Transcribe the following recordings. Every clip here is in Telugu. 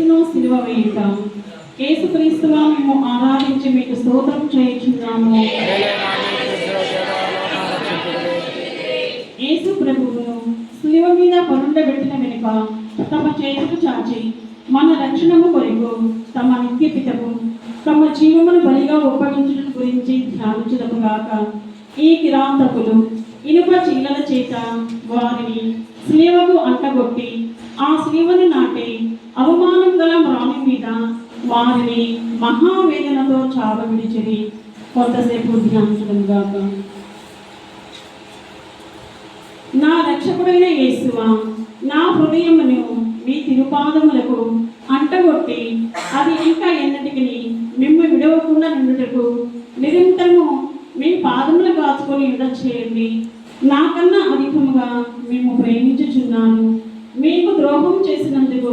పద్నాలుగవ సిలువ వేయుట యేసు క్రీస్తుగా మేము ఆరాధించి మీకు స్తోత్రం చేయించున్నాము. యేసు ప్రభువును సిలువ మీద పరుండబెట్టిన వెనుక తమ చేతులు చాచి మన రక్షణము కొరకు తమ నిత్య పితకు తమ జీవమును బలిగా ఒప్పగించడం గురించి ధ్యానించడము గాక. ఈ కిరాతకులు ఇనుప చీలల చేత వారిని శిలువకు అంటగొట్టి ఆ శిలువను నాటి అవమానం గల రాణి మీద వారిని మహావేదనతో చావవిడిచిరి. కొంతసేపు ధ్యానించడం గాక. నా రక్షకుడైన యేసువా నా హృదయమును మీ తిరుపాదములకు అంటగొట్టి అది ఇంకా ఎన్నటికి మిమ్ము విడవకుండా నిండుటకు నిరంతరము మీ పాదములు కాచుకొని ఉండ చేయండి నాకన్నా అధికముగా మేము ప్రేమించుచున్నాను మీకు ద్రోహం చేసినందుకు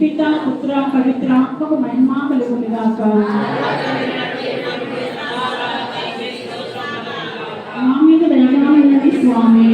పిత పుత్ర పవిత్రాత్మకు మహిమ కలుగును మా మీద దయగా ఉన్నది స్వామి.